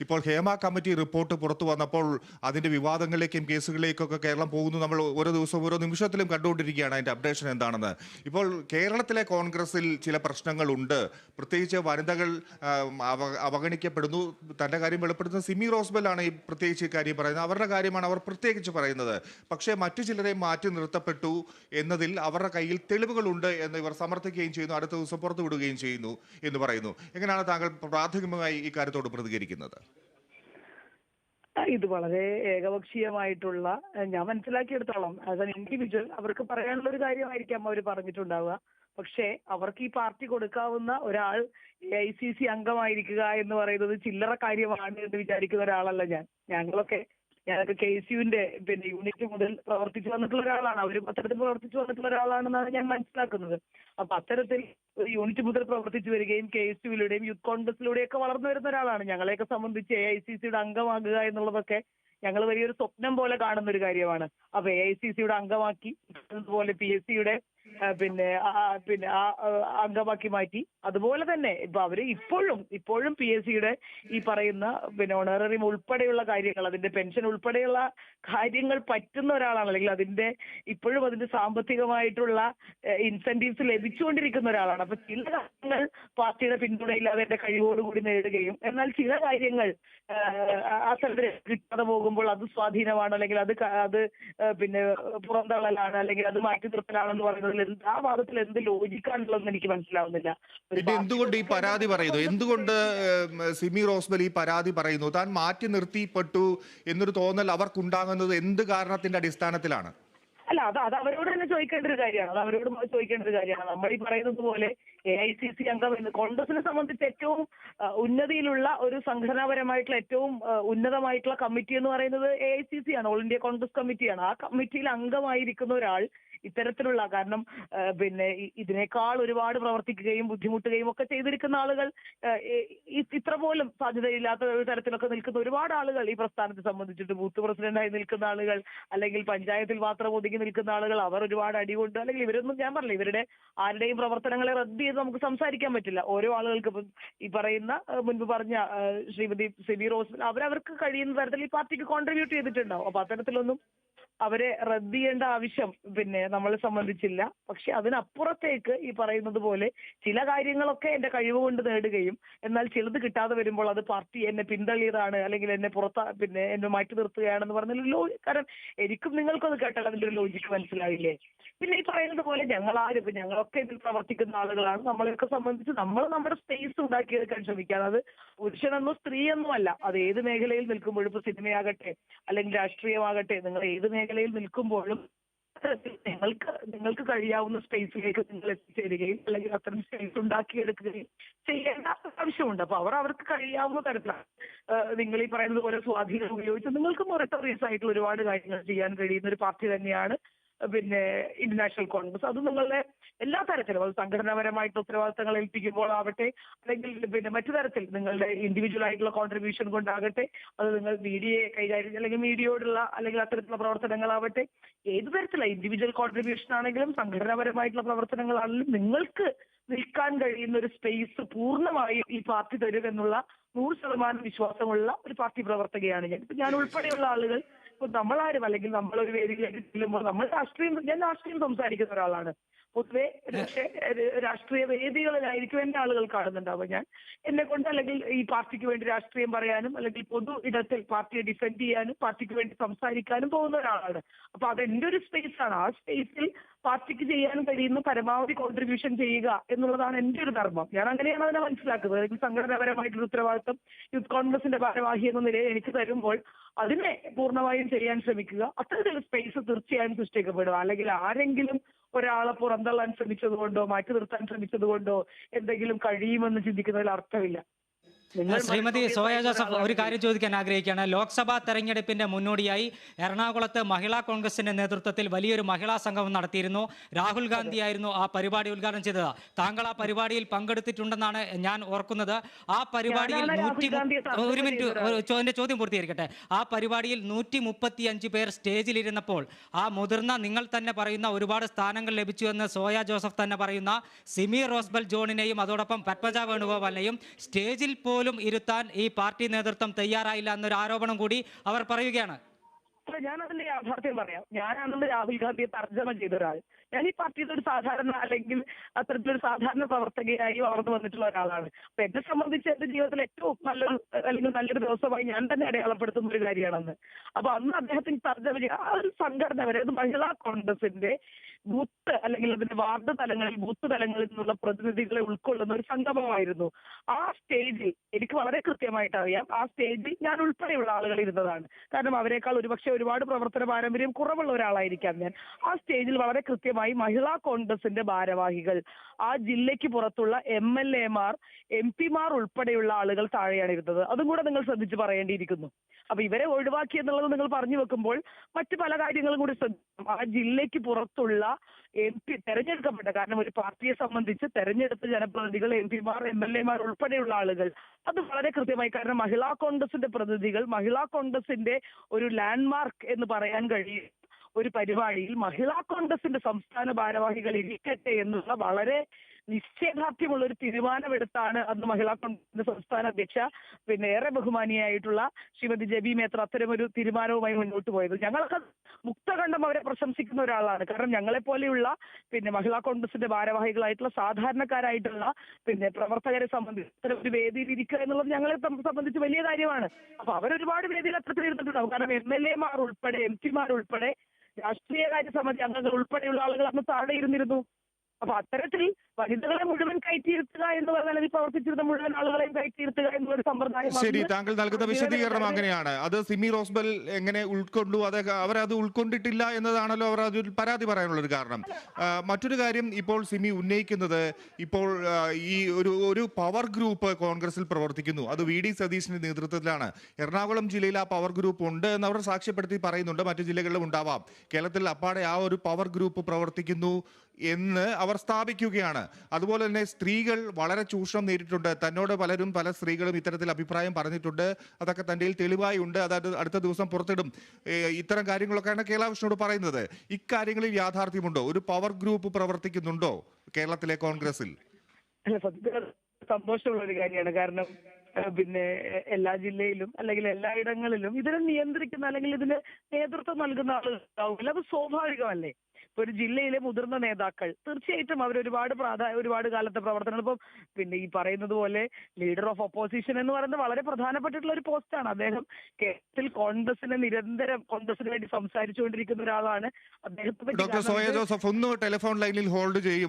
ഇപ്പോൾ Hema committee report പുറത്തു വന്നപ്പോൾ അതിന്റെ വിവാദങ്ങളിലേക്കും കേസുകളിലേക്കൊക്കെ കേരളം പോകുന്നു. നമ്മൾ ഓരോ ദിവസവും ഓരോ നിമിഷത്തിലും കണ്ടുകൊണ്ടിരിക്കുകയാണ് അതിന്റെ അപ്ഡേഷൻ എന്താണെന്ന്. ഇപ്പോൾ കേരളത്തിലെ കോൺഗ്രസിൽ ചില പ്രശ്നങ്ങളുണ്ട്. പ്രത്യേകിച്ച് വനിതകൾ അവഗണിക്കപ്പെടുന്നു. തന്റെ കാര്യം വെളിപ്പെടുത്തുന്ന സിമി റോസ്ബൽ ആണ് ഈ പ്രത്യേകിച്ച് കാര്യം പറയുന്നത്. അവരുടെ കാര്യമാണ് അവർ പ്രത്യേകിച്ച് പറയുന്നത്. പക്ഷേ മറ്റു ചിലരെ മാറ്റി നിർത്തപ്പെട്ടു എന്നതിൽ അവരുടെ കയ്യിൽ തെളിവുകളുണ്ട് എന്ന് ഇവർ സമർത്ഥിക്കുകയും ചെയ്യുന്നു. അടുത്ത ദിവസം പുറത്തുവിടുകയും ചെയ്യുന്നു എന്ന് പറയുന്നു. എങ്ങനെയാണ് താങ്കൾ പ്രാഥമികമായി കാര്യത്തോട് പ്രതികരിക്കുന്നത്? ആ, ഇത് വളരെ ഏകപക്ഷീയമായിട്ടുള്ള ഞാൻ മനസ്സിലാക്കിയെടുത്തോളം. ആസ് എൻ ഇൻഡിവിജ്വൽ അവർക്ക് പറയാനുള്ള ഒരു കാര്യമായിരിക്കാം അവർ പറഞ്ഞിട്ടുണ്ടാവുക. പക്ഷേ അവർക്ക് ഈ പാർട്ടി കൊടുക്കാവുന്ന ഒരാൾ എ ഐ സി സി അംഗമായിരിക്കുക എന്ന് പറയുന്നത് ചില്ലറ കാര്യമാണ് എന്ന് വിചാരിക്കുന്ന ഒരാളല്ല ഞാൻ. ഞങ്ങളൊക്കെ ഞാനൊക്കെ കെ എസ് യുവിന്റെ പിന്നെ യൂണിറ്റ് മുതൽ പ്രവർത്തിച്ചു വന്നിട്ടുള്ള ഒരാളാണ്. അവരും അത്തരത്തിൽ പ്രവർത്തിച്ചു വന്നിട്ടുള്ള ഒരാളാണെന്നാണ് ഞാൻ മനസ്സിലാക്കുന്നത്. അപ്പൊ അത്തരത്തിൽ ഒരു യൂണിറ്റ് മുതൽ പ്രവർത്തിച്ചു വരികയും കെ എസ് യുവിലൂടെയും യൂത്ത് കോൺഗ്രസിലൂടെയും ഒക്കെ വളർന്നു വരുന്ന ഒരാളാണ്. ഞങ്ങളെയൊക്കെ സംബന്ധിച്ച് എ ഐ സി സിയുടെ അംഗമാകുക എന്നുള്ളതൊക്കെ ഞങ്ങൾ വലിയൊരു സ്വപ്നം പോലെ കാണുന്ന ഒരു കാര്യമാണ്. അപ്പൊ എ ഐ സി സിയുടെ അംഗമാക്കി അതുപോലെ പി എസ് സിയുടെ പിന്നെ പിന്നെ അംഗമാക്കി മാറ്റി. അതുപോലെ തന്നെ ഇപ്പൊ അവർ ഇപ്പോഴും ഇപ്പോഴും പി എസ് സിയുടെ ഈ പറയുന്ന പിന്നെ ഓണററിയം ഉൾപ്പെടെയുള്ള കാര്യങ്ങൾ അതിന്റെ പെൻഷൻ ഉൾപ്പെടെയുള്ള കാര്യങ്ങൾ പറ്റുന്ന ഒരാളാണ്. അല്ലെങ്കിൽ അതിന്റെ ഇപ്പോഴും അതിന്റെ സാമ്പത്തികമായിട്ടുള്ള ഇൻസെന്റീവ്സ് ലഭിച്ചുകൊണ്ടിരിക്കുന്ന ഒരാളാണ്. അപ്പൊ ചില കാര്യങ്ങൾ പാർട്ടിയുടെ പിന്തുണയില്ലാതെ എന്റെ കഴിവോടുകൂടി നേടുകയും എന്നാൽ ചില കാര്യങ്ങൾ ആ സ്ഥലത്തിൽ കിട്ടാതെ പോകുമ്പോൾ അത് സ്വാധീനമാണ്. അല്ലെങ്കിൽ അത് അത് പിന്നെ പുറന്തള്ളലാണ്. അല്ലെങ്കിൽ അത് മാറ്റി നിർത്തലാണെന്ന് പറയുന്നതിൽ എന്ത് ആ വാദത്തിൽ എന്ത് ലോജിക്കാണുള്ളതെന്ന് എനിക്ക് മനസ്സിലാവുന്നില്ല. എന്തുകൊണ്ട് ഈ പരാതി പറയുന്നു? എന്തുകൊണ്ട് സിമി റോസ്ബൽ ഈ പരാതി പറയുന്നു? താൻ മാറ്റി നിർത്തിപ്പെട്ടു എന്നൊരു തോന്നൽ അവർക്കുണ്ടാകുന്നത് എന്ത് കാരണത്തിന്റെ അടിസ്ഥാനത്തിലാണ്? അല്ല അത് അത് അവരോട് തന്നെ ചോദിക്കേണ്ട ഒരു കാര്യമാണ്. അത് അവരോട് ചോദിക്കേണ്ട ഒരു കാര്യമാണ്. നമ്മൾ ഈ പറയുന്നത് പോലെ എ ഐ സി സി അംഗം എന്ന് കോൺഗ്രസിനെ സംബന്ധിച്ച് ഏറ്റവും ഉന്നതിയിലുള്ള ഒരു സംഘടനാപരമായിട്ടുള്ള ഏറ്റവും ഉന്നതമായിട്ടുള്ള കമ്മിറ്റി എന്ന് പറയുന്നത് എ ഐ സി സി ആണ്. ഓൾ ഇന്ത്യ കോൺഗ്രസ് കമ്മിറ്റിയാണ് ആ കമ്മിറ്റിയിൽ അംഗമായിരിക്കുന്ന ഒരാൾ ഇത്തരത്തിലുള്ള കാരണം പിന്നെ ഇതിനേക്കാൾ ഒരുപാട് പ്രവർത്തിക്കുകയും ബുദ്ധിമുട്ടുകയും ഒക്കെ ചെയ്തിരിക്കുന്ന ആളുകൾ ഇത്ര പോലും സാധ്യതയില്ലാത്ത ഒരു തരത്തിലൊക്കെ നിൽക്കുന്ന ഒരുപാട് ആളുകൾ ഈ പ്രസ്ഥാനത്തെ സംബന്ധിച്ചിട്ട് ബൂത്ത് പ്രസിഡന്റായി നിൽക്കുന്ന ആളുകൾ അല്ലെങ്കിൽ പഞ്ചായത്തിൽ മാത്രം ഒതുങ്ങി നിൽക്കുന്ന ആളുകൾ അവർ ഒരുപാട് അടികൊണ്ട് അല്ലെങ്കിൽ ഇവരൊന്നും ഞാൻ പറഞ്ഞില്ല. ഇവരുടെ ആരുടെയും പ്രവർത്തനങ്ങളെ റദ്ദ് ചെയ്ത് നമുക്ക് സംസാരിക്കാൻ പറ്റില്ല. ഓരോ ആളുകൾക്ക് ഇപ്പം ഈ പറയുന്ന മുൻപ് പറഞ്ഞ ശ്രീമതി സിബി റോസ് അവരവർക്ക് കഴിയുന്ന തരത്തിൽ ഈ പാർട്ടിക്ക് കോൺട്രിബ്യൂട്ട് ചെയ്തിട്ടുണ്ടാവും. അപ്പൊ അത്തരത്തിലൊന്നും അവരെ റദ്ദ് ചെയ്യേണ്ട ആവശ്യം പിന്നെ നമ്മളെ സംബന്ധിച്ചില്ല. പക്ഷെ അതിനപ്പുറത്തേക്ക് ഈ പറയുന്നത് പോലെ ചില കാര്യങ്ങളൊക്കെ എന്റെ കഴിവ് കൊണ്ട് നേടുകയും എന്നാൽ ചിലത് കിട്ടാതെ വരുമ്പോൾ അത് പാർട്ടി എന്നെ പിന്തള്ളിയതാണ് അല്ലെങ്കിൽ എന്നെ പുറത്ത പിന്നെ എന്നെ മാറ്റി നിർത്തുകയാണെന്ന് പറഞ്ഞാൽ ലോ കാരണം എനിക്കും നിങ്ങൾക്കും അത് കേട്ടാൽ അതിന്റെ ഒരു ലോജിക്ക് മനസ്സിലാവില്ലേ? പിന്നെ ഈ പറയുന്നത് പോലെ ഇപ്പൊ ഞങ്ങളൊക്കെ ഇതിൽ പ്രവർത്തിക്കുന്ന ആളുകളാണ്. നമ്മളെയൊക്കെ സംബന്ധിച്ച് നമ്മൾ നമ്മുടെ സ്പേസ് ഉണ്ടാക്കിയെടുക്കാൻ ശ്രമിക്കുകയാണ് അത് പുരുഷനെന്നോ സ്ത്രീയെന്നോ അല്ല. അത് ഏത് മേഖലയിൽ നിൽക്കുമ്പോഴും ഇപ്പൊ സിനിമയാകട്ടെ അല്ലെങ്കിൽ രാഷ്ട്രീയമാകട്ടെ നിങ്ങൾ ഏത് മേഖലയിൽ നിൽക്കുമ്പോഴും നിങ്ങൾക്ക് നിങ്ങൾക്ക് കഴിയാവുന്ന സ്പേസിലേക്ക് നിങ്ങൾ എത്തിച്ചേരുകയും അല്ലെങ്കിൽ അത്തരം സ്പേസ് ഉണ്ടാക്കിയെടുക്കുകയും ചെയ്യേണ്ട ആവശ്യമുണ്ട്. അപ്പൊ അവർ അവർക്ക് കഴിയാവുന്ന തരത്തിലാണ്. നിങ്ങൾ ഈ പറയുന്നത് പോലെ സ്വാധീനം ഉപയോഗിച്ച് നിങ്ങൾക്ക് മൊറട്ടോറിയസ് ആയിട്ടുള്ള ഒരുപാട് കാര്യങ്ങൾ ചെയ്യാൻ കഴിയുന്ന ഒരു പാർട്ടി തന്നെയാണ് പിന്നെ ഇന്റർനാഷണൽ കോൺഗ്രസ് അത് നിങ്ങളുടെ എല്ലാ തരത്തിലും അത് സംഘടനാപരമായിട്ട് ഉത്തരവാദിത്തങ്ങൾ ഏൽപ്പിക്കുമ്പോൾ ആവട്ടെ അല്ലെങ്കിൽ പിന്നെ മറ്റു തരത്തിൽ നിങ്ങളുടെ ഇൻഡിവിജ്വൽ ആയിട്ടുള്ള കോൺട്രിബ്യൂഷൻ കൊണ്ടാകട്ടെ അത് നിങ്ങൾ മീഡിയയെ കൈകാര്യം അല്ലെങ്കിൽ മീഡിയയോടുള്ള അല്ലെങ്കിൽ അത്തരത്തിലുള്ള പ്രവർത്തനങ്ങളാവട്ടെ ഏത് തരത്തിലുള്ള ഇൻഡിവിജ്വൽ കോൺട്രിബ്യൂഷൻ ആണെങ്കിലും സംഘടനാപരമായിട്ടുള്ള പ്രവർത്തനങ്ങളാണെങ്കിലും നിങ്ങൾക്ക് നിൽക്കാൻ കഴിയുന്ന ഒരു സ്പേസ് പൂർണമായും ഈ പാർട്ടി തരുമെന്നുള്ള നൂറ് ശതമാനം വിശ്വാസമുള്ള ഒരു പാർട്ടി പ്രവർത്തകയാണ് ഞാൻ. ഞാൻ ഉൾപ്പെടെയുള്ള ആളുകൾ ഇപ്പൊ നമ്മളാരും അല്ലെങ്കിൽ നമ്മളൊരു വേദിയിലേക്ക് ചെല്ലുമ്പോൾ നമ്മൾ രാഷ്ട്രീയം ഞാൻ രാഷ്ട്രീയം സംസാരിക്കുന്ന ഒരാളാണ്. പൊതുവെ പക്ഷേ രാഷ്ട്രീയ വേദികളിലായിരിക്കും എന്റെ ആളുകൾ കാണുന്നുണ്ടാവുക. ഞാൻ എന്നെ കൊണ്ട് അല്ലെങ്കിൽ ഈ പാർട്ടിക്ക് വേണ്ടി രാഷ്ട്രീയം പറയാനും അല്ലെങ്കിൽ പൊതു ഇടത്തിൽ പാർട്ടിയെ ഡിഫെൻഡ് ചെയ്യാനും പാർട്ടിക്ക് വേണ്ടി സംസാരിക്കാനും പോകുന്ന ഒരാളാണ്. അപ്പൊ അത് എന്റെ ഒരു സ്പേസ് ആണ്. ആ സ്പേസിൽ പാർട്ടിക്ക് ചെയ്യാൻ കഴിയുന്ന പരമാവധി കോൺട്രിബ്യൂഷൻ ചെയ്യുക എന്നുള്ളതാണ് എന്റെ ഒരു ധർമ്മം. ഞാൻ അങ്ങനെയാണ് അതിനെ മനസ്സിലാക്കുന്നത്. അല്ലെങ്കിൽ സംഘടനാപരമായിട്ടൊരു ഉത്തരവാദിത്വം യൂത്ത് കോൺഗ്രസിന്റെ ഭാരവാഹി എന്ന നിലയിൽ എനിക്ക് തരുമ്പോൾ അതിനെ പൂർണമായും ചെയ്യാൻ ശ്രമിക്കുക. അത്തരത്തിലുള്ള സ്പേസ് തീർച്ചയായും സൃഷ്ടിക്കപ്പെടുക. അല്ലെങ്കിൽ ആരെങ്കിലും ഒരാളെ പുറന്തള്ളാൻ ശ്രമിച്ചതുകൊണ്ടോ മാറ്റി നിർത്താൻ ശ്രമിച്ചത് കൊണ്ടോ എന്തെങ്കിലും കഴിയുമെന്ന് ചിന്തിക്കുന്നതിൽ അർത്ഥമില്ല. ശ്രീമതി സോയ ജോസഫ് ഒരു കാര്യം ചോദിക്കാൻ ആഗ്രഹിക്കുകയാണ്. ലോക്സഭാ തെരഞ്ഞെടുപ്പിന്റെ മുന്നോടിയായി എറണാകുളത്ത് മഹിളാ കോൺഗ്രസിന്റെ നേതൃത്വത്തിൽ വലിയൊരു മഹിളാ സംഘം നടത്തിയിരുന്നു. രാഹുൽ ഗാന്ധി ആയിരുന്നു ആ പരിപാടി ഉദ്ഘാടനം ചെയ്തത്. താങ്കൾ ആ പരിപാടിയിൽ പങ്കെടുത്തിട്ടുണ്ടെന്നാണ് ഞാൻ ഓർക്കുന്നത്. ആ പരിപാടിയിൽ നൂറ്റി ഒരു മിനിറ്റ് എന്റെ ചോദ്യം പൂർത്തീകരിക്കട്ടെ. ആ പരിപാടിയിൽ നൂറ്റി മുപ്പത്തി അഞ്ച് പേർ സ്റ്റേജിലിരുന്നപ്പോൾ ആ മുതിർന്ന നിങ്ങൾ തന്നെ പറയുന്ന ഒരുപാട് സ്ഥാനങ്ങൾ ലഭിച്ചു എന്ന് സോയ ജോസഫ് തന്നെ പറയുന്ന സിമി റോസ്ബൽ ജോണിനെയും അതോടൊപ്പം പത്മജ വേണുഗോപാലിനെയും സ്റ്റേജിൽ പോലും പോലും ഇരുത്താൻ ഈ പാർട്ടി നേതൃത്വം തയ്യാറായില്ല എന്നൊരു ആരോപണം കൂടി അവർ പറയുകയാണ്. ഞാൻ അതിന്റെ യാഥാർത്ഥ്യം പറയാം. ഞാനാണെന്ന് രാഹുൽ ഗാന്ധിയെ തർജമ ചെയ്ത ഒരാൾ. ഞാൻ ഈ പാർട്ടിയുടെ ഒരു സാധാരണ അല്ലെങ്കിൽ അത്തരത്തിലൊരു സാധാരണ പ്രവർത്തകയായി വളർന്നു വന്നിട്ടുള്ള ഒരാളാണ്. അപ്പൊ എന്നെ സംബന്ധിച്ച് എന്റെ ജീവിതത്തിൽ ഏറ്റവും നല്ലൊരു അല്ലെങ്കിൽ നല്ലൊരു ദിവസമായി ഞാൻ തന്നെ അടയാളപ്പെടുത്തുന്ന ഒരു കാര്യമാണെന്ന്. അപ്പൊ അന്ന് അദ്ദേഹത്തിന് തർജമ ചെയ്യുക ആ ഒരു സംഘടന വരെ അത് മഹിളാ കോൺഗ്രസിന്റെ ബൂത്ത് അല്ലെങ്കിൽ അതിന്റെ വാർഡ് തലങ്ങളിൽ ബൂത്ത് തലങ്ങളിൽ നിന്നുള്ള പ്രതിനിധികളെ ഉൾക്കൊള്ളുന്ന ഒരു സംഗമമായിരുന്നു. ആ സ്റ്റേജിൽ എനിക്ക് വളരെ കൃത്യമായിട്ട് അറിയാം. ആ സ്റ്റേജിൽ ഞാൻ ഉൾപ്പെടെയുള്ള ആളുകൾ ഇരുന്നതാണ്. കാരണം അവരെക്കാൾ ഒരുപക്ഷെ ഒരുപാട് പ്രവർത്തന പാരമ്പര്യം കുറവുള്ള ഒരാളായിരിക്കാം ഞാൻ. ആ സ്റ്റേജിൽ വളരെ കൃത്യമായി മഹിളാ കോൺഗ്രസിന്റെ ഭാരവാഹികൾ ആ ജില്ലയ്ക്ക് പുറത്തുള്ള എം എൽ എമാർ എം പിമാർ ഉൾപ്പെടെയുള്ള ആളുകൾ താഴെയാണ് ഇരുന്നത്. അതും കൂടെ നിങ്ങൾ ശ്രദ്ധിച്ച് പറയേണ്ടിയിരിക്കുന്നു. അപ്പൊ ഇവരെ ഒഴിവാക്കി എന്നുള്ളത് നിങ്ങൾ പറഞ്ഞു വെക്കുമ്പോൾ മറ്റു പല കാര്യങ്ങളും കൂടി ശ്രദ്ധിക്കണം. ആ ജില്ലയ്ക്ക് പുറത്തുള്ള എം പി തെരഞ്ഞെടുക്കപ്പെട്ട കാരണം ഒരു പാർട്ടിയെ സംബന്ധിച്ച് തെരഞ്ഞെടുത്ത ജനപ്രതിനിധികൾ എം പിമാർ എം എൽ എമാർ ഉൾപ്പെടെയുള്ള ആളുകൾ. അത് വളരെ കൃത്യമായി കാരണം മഹിളാ കോൺഗ്രസിന്റെ പ്രതിനിധികൾ മഹിളാ കോൺഗ്രസിന്റെ ഒരു ലാൻഡ്മാർക്ക് എന്ന് പറയാൻ കഴിയും. ഒരു പരിപാടിയിൽ മഹിളാ കോൺഗ്രസിന്റെ സംസ്ഥാന ഭാരവാഹികൾ ഇരിക്കട്ടെ എന്നുള്ള വളരെ നിശ്ചയദാർഢ്യമുള്ള ഒരു തീരുമാനമെടുത്താണ് അന്ന് മഹിളാ കോൺഗ്രസിന്റെ സംസ്ഥാന അധ്യക്ഷ പിന്നെ ഏറെ ബഹുമാനിയായിട്ടുള്ള ശ്രീമതി ജബി മേത്ര അത്തരമൊരു തീരുമാനവുമായി മുന്നോട്ട് പോയത്. ഞങ്ങൾക്ക് മുക്തകണ്ഠം അവരെ പ്രശംസിക്കുന്ന ഒരാളാണ്. കാരണം ഞങ്ങളെപ്പോലെയുള്ള പിന്നെ മഹിളാ കോൺഗ്രസിന്റെ ഭാരവാഹികളായിട്ടുള്ള സാധാരണക്കാരായിട്ടുള്ള പിന്നെ പ്രവർത്തകരെ സംബന്ധിച്ച് അത്തരം ഒരു വേദിയിൽ ഇരിക്കുക എന്നുള്ളത് ഞങ്ങളെ സംബന്ധിച്ച് വലിയ കാര്യമാണ്. അപ്പൊ അവരൊരുപാട് വേദിയിൽ അത്തരത്തിൽ ഇരുന്നിട്ടുണ്ടാവും കാരണം എം എൽ എമാർ ഉൾപ്പെടെ എം പിമാർ ഉൾപ്പെടെ രാഷ്ട്രീയകാര്യ സമിതി അംഗങ്ങൾ ഉൾപ്പെടെയുള്ള ആളുകൾ അന്ന് താഴെ ഇരുന്നിരുന്നു. അപ്പൊ അത്തരത്തിൽ വനിതകളെ മുഴുവൻ കയറ്റിയിരുത്തുക എന്ന് പറഞ്ഞാൽ അതിൽ പ്രവർത്തിച്ചിരുന്ന മുഴുവൻ ആളുകളെയും കയറ്റിയിരുത്തുക എന്നൊരു സമ്പ്രദായം ശരി താങ്കൾ നൽകുന്ന വിശദീകരണം അങ്ങനെയാണ്. അത് സിമി റോസ്ബൽ എങ്ങനെ ഉൾക്കൊണ്ടു അത് അവരത് ഉൾക്കൊണ്ടിട്ടില്ല എന്നതാണല്ലോ അവർ അതിൽ പരാതി പറയാനുള്ള ഒരു കാരണം മറ്റൊരു കാര്യം ഇപ്പോൾ സിമി ഉന്നയിക്കുന്നത് ഇപ്പോൾ ഈ ഒരു ഒരു പവർ ഗ്രൂപ്പ് കോൺഗ്രസിൽ പ്രവർത്തിക്കുന്നു. അത് വി ഡി സതീശിന്റെ നേതൃത്വത്തിലാണ്. എറണാകുളം ജില്ലയിൽ ആ പവർ ഗ്രൂപ്പ് ഉണ്ട് എന്ന് അവർ സാക്ഷ്യപ്പെടുത്തി പറയുന്നുണ്ട്. മറ്റു ജില്ലകളിലും ഉണ്ടാവാം. കേരളത്തിൽ അപ്പാടെ ആ ഒരു പവർ ഗ്രൂപ്പ് പ്രവർത്തിക്കുന്നു. എന്ന് അവർ സ്ഥാപിക്കുകയാണ്. അതുപോലെ തന്നെ സ്ത്രീകൾ വളരെ ചൂഷണം നേരിട്ടുണ്ട് തന്നോട് പലരും പല സ്ത്രീകളും ഇത്തരത്തിൽ അഭിപ്രായം പറഞ്ഞിട്ടുണ്ട്. അതൊക്കെ തന്റെ തെളിവായി ഉണ്ട്. അതായത് അടുത്ത ദിവസം പുറത്തിടും. ഇത്തരം കാര്യങ്ങളൊക്കെയാണ് കേരള പറയുന്നത്. ഇക്കാര്യങ്ങളിൽ യാഥാർത്ഥ്യമുണ്ടോ? ഒരു പവർ ഗ്രൂപ്പ് പ്രവർത്തിക്കുന്നുണ്ടോ കേരളത്തിലെ കോൺഗ്രസിൽ? സന്തോഷമുള്ള ഒരു കാര്യമാണ്. കാരണം പിന്നെ എല്ലാ ജില്ലയിലും അല്ലെങ്കിൽ എല്ലായിടങ്ങളിലും ഇതിനെ നിയന്ത്രിക്കുന്ന അല്ലെങ്കിൽ ഇതിന് നേതൃത്വം നൽകുന്ന ആളുകൾ ഉണ്ടാവില്ല. അത് സ്വാഭാവികമല്ലേ? ഒരു ജില്ലയിലെ മുതിർന്ന നേതാക്കൾ. തീർച്ചയായിട്ടും അവർ ഒരുപാട് പ്രാധാന്യ ഒരുപാട് കാലത്തെ പ്രവർത്തനങ്ങൾ ഇപ്പം പിന്നെ ഈ പറയുന്നത് പോലെ ലീഡർ ഓഫ് ഒപ്പോസിഷൻ എന്ന് പറയുന്നത് വളരെ പ്രധാനപ്പെട്ടിട്ടുള്ള ഒരു പോസ്റ്റാണ് അദ്ദേഹം കേരളത്തിൽ കോൺഗ്രസിനെ നിരന്തരം കോൺഗ്രസിന് വേണ്ടി സംസാരിച്ചുകൊണ്ടിരിക്കുന്ന ഒരാളാണ്. അദ്ദേഹത്തെ ഡോക്ടർ സോയ ജോസഫ് ഒന്ന് ടെലിഫോൺ ലൈനിൽ ഹോൾഡ് ചെയ്യും